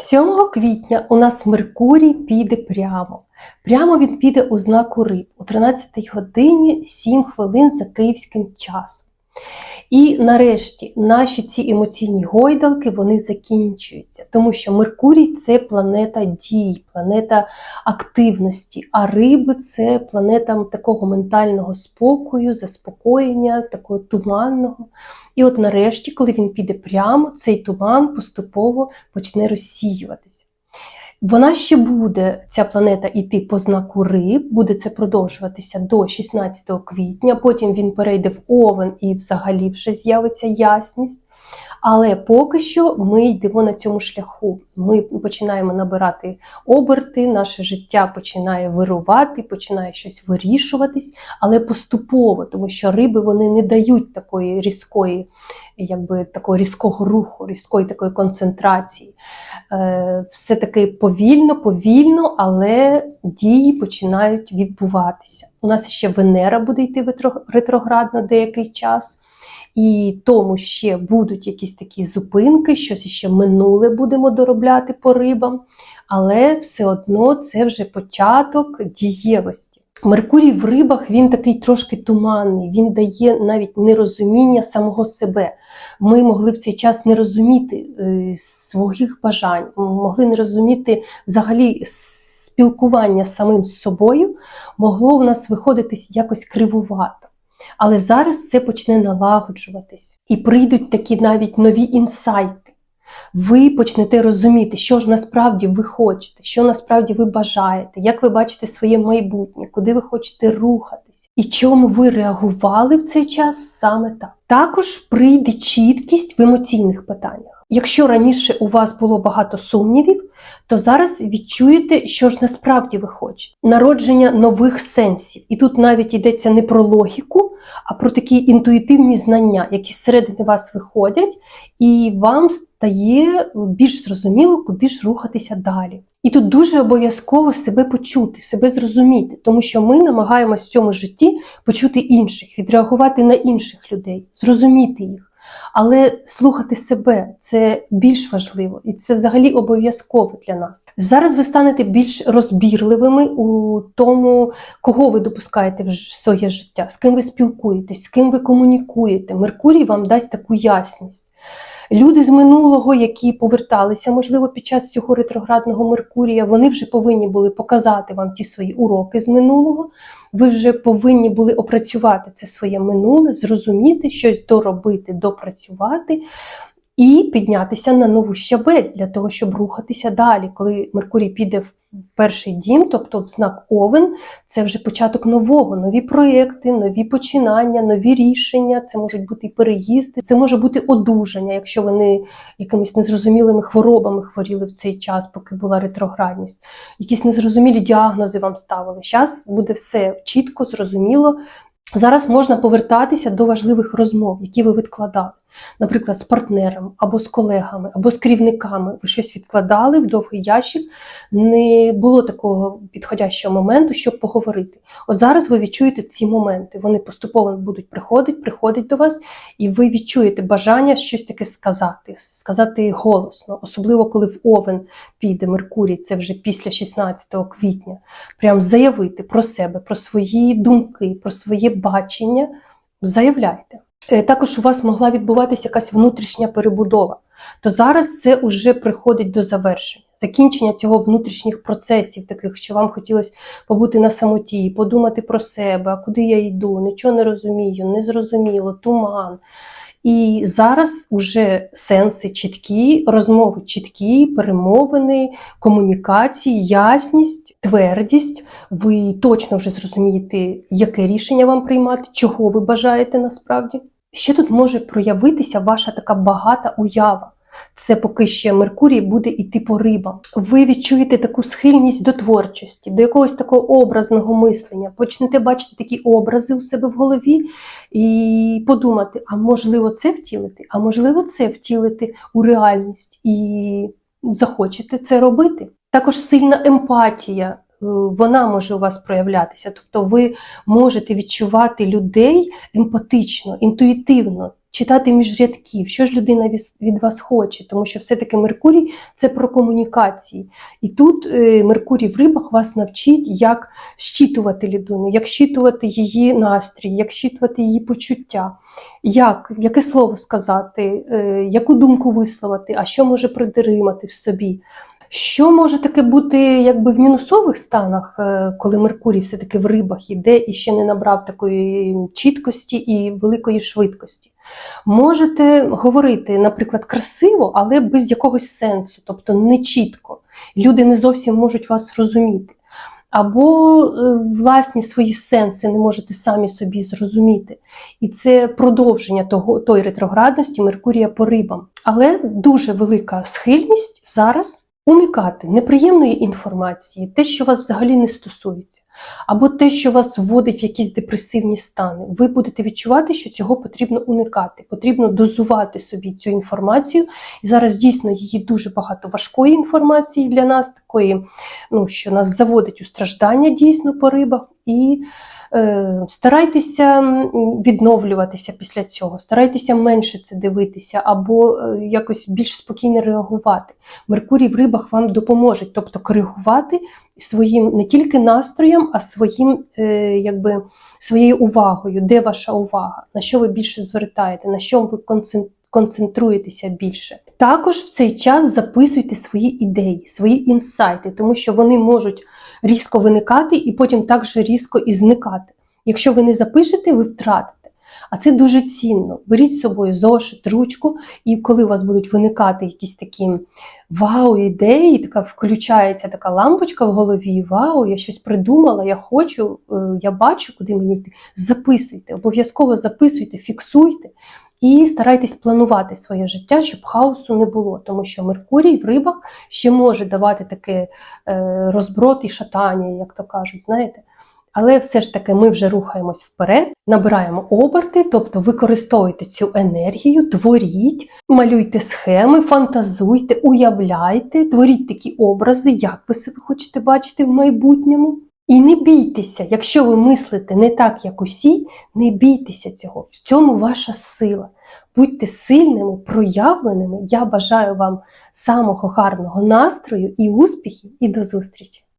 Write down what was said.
7 квітня у нас Меркурій піде прямо. Прямо він піде у знаку риб о 13 годині 7 хвилин за київським часом. І нарешті наші ці емоційні гойдалки вони закінчуються, тому що Меркурій це планета дій, планета активності, а риби це планета такого ментального спокою, заспокоєння, такого туманного. І от нарешті, коли він піде прямо, цей туман поступово почне розсіюватися. Вона ще буде, ця планета, йти по знаку риб, буде це продовжуватися до 16 квітня, потім він перейде в Овен і взагалі вже з'явиться ясність. Але поки що ми йдемо на цьому шляху. Ми починаємо набирати оберти, наше життя починає вирувати, починає щось вирішуватись, але поступово, тому що риби вони не дають такої різкої, якби такого різкого руху, різкої такої концентрації. Е, Все таки повільно, повільно, але дії починають відбуватися. У нас ще Венера буде йти ретро- ретроградно деякий час. І тому ще будуть якісь такі зупинки, щось ще минуле будемо доробляти по рибам, але все одно це вже початок дієвості. Меркурій в рибах він такий трошки туманний, він дає навіть нерозуміння самого себе. Ми могли в цей час не розуміти е, своїх бажань, могли не розуміти взагалі спілкування з самим собою, могло в нас виходити якось кривувато. Але зараз це почне налагоджуватись, і прийдуть такі навіть нові інсайти. Ви почнете розуміти, що ж насправді ви хочете, що насправді ви бажаєте, як ви бачите своє майбутнє, куди ви хочете рухатись, і чому ви реагували в цей час саме так. Також прийде чіткість в емоційних питаннях. Якщо раніше у вас було багато сумнівів, то зараз відчуєте, що ж насправді ви хочете. Народження нових сенсів. І тут навіть йдеться не про логіку, а про такі інтуїтивні знання, які зсередини вас виходять, і вам стає більш зрозуміло, куди ж рухатися далі. І тут дуже обов'язково себе почути, себе зрозуміти, тому що ми намагаємося в цьому житті почути інших, відреагувати на інших людей, зрозуміти їх. Але слухати себе це більш важливо, і це взагалі обов'язково для нас. Зараз ви станете більш розбірливими у тому, кого ви допускаєте в своє життя, з ким ви спілкуєтесь, з ким ви комунікуєте. Меркурій вам дасть таку ясність. Люди з минулого, які поверталися, можливо, під час цього ретроградного Меркурія, вони вже повинні були показати вам ті свої уроки з минулого. Ви вже повинні були опрацювати це своє минуле, зрозуміти, щось доробити, допрацювати і піднятися на нову щабель для того, щоб рухатися далі. Коли Меркурій піде в перший дім, тобто знак Овен, це вже початок нового, нові проекти, нові починання, нові рішення. Це можуть бути і переїзди, це може бути одужання, якщо ви не якимись незрозумілими хворобами хворіли в цей час, поки була ретроградність. Якісь незрозумілі діагнози вам ставили. Зараз буде все чітко, зрозуміло. Зараз можна повертатися до важливих розмов, які ви відкладали. Наприклад, з партнером або з колегами, або з керівниками. Ви щось відкладали в довгий ящик, не було такого підходящого моменту, щоб поговорити. От зараз ви відчуєте ці моменти. Вони поступово будуть приходити, приходять до вас, і ви відчуєте бажання щось таке сказати, сказати голосно, особливо коли в Овен піде Меркурій, це вже після 16 квітня. Прям заявити про себе, про свої думки, про своє бачення. Заявляйте. Е, Також у вас могла відбуватися якась внутрішня перебудова, то зараз це вже приходить до завершення. Закінчення цього внутрішніх процесів, таких, що вам хотілося побути на самоті, подумати про себе, а куди я йду, нічого не розумію, незрозуміло, туман. І зараз уже сенси чіткі, розмови чіткі, перемовини, комунікації, ясність, твердість. Ви точно вже зрозумієте, яке рішення вам приймати, чого ви бажаєте насправді. Ще тут може проявитися ваша така багата уява. Це поки ще Меркурій буде йти по рибам. Ви відчуєте таку схильність до творчості, до якогось такого образного мислення. Почнете бачити такі образи у себе в голові і подумати: а можливо, це втілити, а можливо, це втілити у реальність, і захочете це робити. Також сильна емпатія вона може у вас проявлятися. Тобто ви можете відчувати людей емпатично, інтуїтивно, читати між рядків, що ж людина від вас хоче, тому що все-таки Меркурій це про комунікації. І тут е, Меркурій в рибах вас навчить, як щитувати людину, як щитувати її настрій, як щитувати її почуття, як, яке слово сказати, е, яку думку висловити, а що може притримати в собі. Що може таке бути якби в мінусових станах, е, коли Меркурій все-таки в рибах іде і ще не набрав такої чіткості і великої швидкості? Можете говорити, наприклад, красиво, але без якогось сенсу, тобто не чітко. Люди не зовсім можуть вас розуміти. Або е, власні свої сенси не можете самі собі зрозуміти. І це продовження того, тої ретроградності Меркурія по рибам. Але дуже велика схильність зараз уникати неприємної інформації, те, що вас взагалі не стосується, або те, що вас вводить в якісь депресивні стани. Ви будете відчувати, що цього потрібно уникати, потрібно дозувати собі цю інформацію. І зараз дійсно її дуже багато важкої інформації для нас, такої, ну, що нас заводить у страждання дійсно по рибах. І старайтеся відновлюватися після цього, старайтеся менше це дивитися, або е, якось більш спокійно реагувати. Меркурій в рибах вам допоможе, тобто коригувати своїм не тільки настроєм, а своїм, е, якби, своєю увагою. Де ваша увага? На що ви більше звертаєте, на що ви концен- концентруєтеся більше. Також в цей час записуйте свої ідеї, свої інсайти, тому що вони можуть різко виникати і потім також різко і зникати. Якщо ви не запишете, ви втратите. А це дуже цінно. Беріть з собою зошит, ручку, і коли у вас будуть виникати якісь такі вау, ідеї, така включається така лампочка в голові. Вау, я щось придумала, я хочу, е, я бачу, куди мені йти. Записуйте, обов'язково записуйте, фіксуйте. І старайтесь планувати своє життя, щоб хаосу не було, тому що Меркурій в рибах ще може давати таке е, розброд і шатання, як то кажуть, знаєте. Але все ж таки ми вже рухаємось вперед, набираємо оберти, тобто використовуйте цю енергію, творіть, малюйте схеми, фантазуйте, уявляйте, творіть такі образи, як ви себе хочете бачити в майбутньому. І не бійтеся, якщо ви мислите не так, як усі, не бійтеся цього. В цьому ваша сила. Будьте сильними, проявленими. Я бажаю вам самого гарного настрою і успіхів, і до зустрічі!